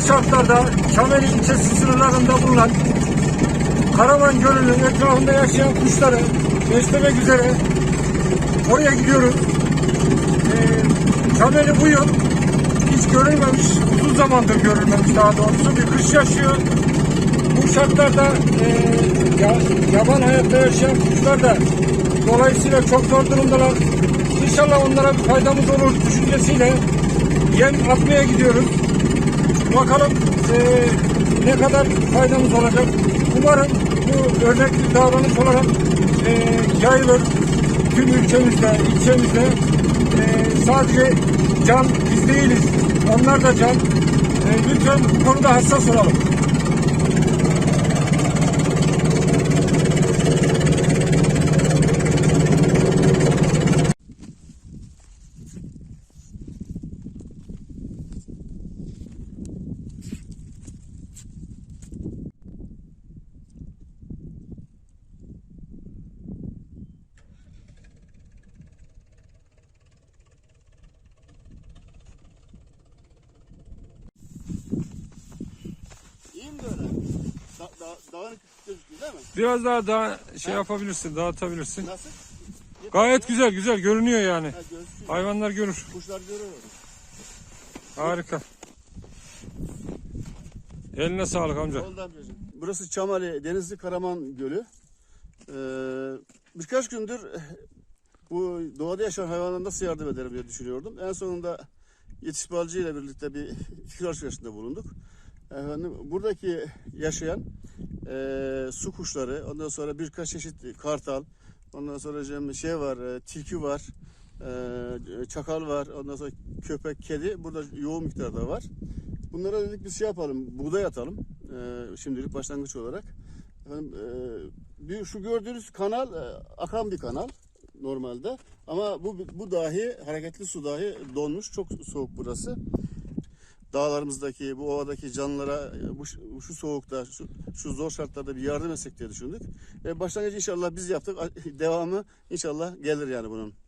şartlarda Çameli ilçesi sınırlarında bulunan Karaman Gölü'nün etrafında yaşayan kuşları beslemek üzere oraya gidiyoruz. Ee, Çameli bu yıl hiç görülmemiş, uzun zamandır görülmemiş daha doğrusu bir kış yaşıyor. Bu şartlarda e, ya, yaban hayatta yaşayan kuşlar da dolayısıyla çok zor durumdalar. İnşallah onlara bir faydamız olur düşüncesiyle yem atmaya gidiyoruz. Bakalım e, ne kadar faydamız olacak. Umarım bu örnek bir davranış olarak e, yayılır tüm ülkemizde, ilçemizde. E, sadece can biz değiliz. Onlar da can. E, lütfen bu konuda hassas olalım. Mi böyle? Da, da, dağınık gözüküyor değil mi? Biraz daha daha şey yapabilirsin, dağıtabilirsin. Nasıl? Gayet güzel, güzel görünüyor yani. Ha, gözüküyor. Hayvanlar görür. Kuşlar görüyor. Harika. Eline sağlık amca. Burası Çamali Denizli Karaman Gölü. Ee, birkaç gündür bu doğada yaşayan hayvanlara nasıl yardım ederim diye düşünüyordum. En sonunda Yetiş Balcı ile birlikte bir fikir alışverişinde bulunduk. Efendim, buradaki yaşayan e, su kuşları, ondan sonra birkaç çeşit kartal, ondan sonra şey var, e, tilki var, e, çakal var, ondan sonra köpek, kedi burada yoğun miktarda var. Bunlara dedik bir şey yapalım, buğday atalım e, şimdilik başlangıç olarak. Efendim, e, bir, şu gördüğünüz kanal e, akan bir kanal normalde ama bu bu dahi hareketli su dahi donmuş çok soğuk burası dağlarımızdaki, bu ovadaki canlılara e, bu, şu soğukta, şu, şu zor şartlarda bir yardım etsek diye düşündük. E, başlangıcı inşallah biz yaptık. Devamı inşallah gelir yani bunun.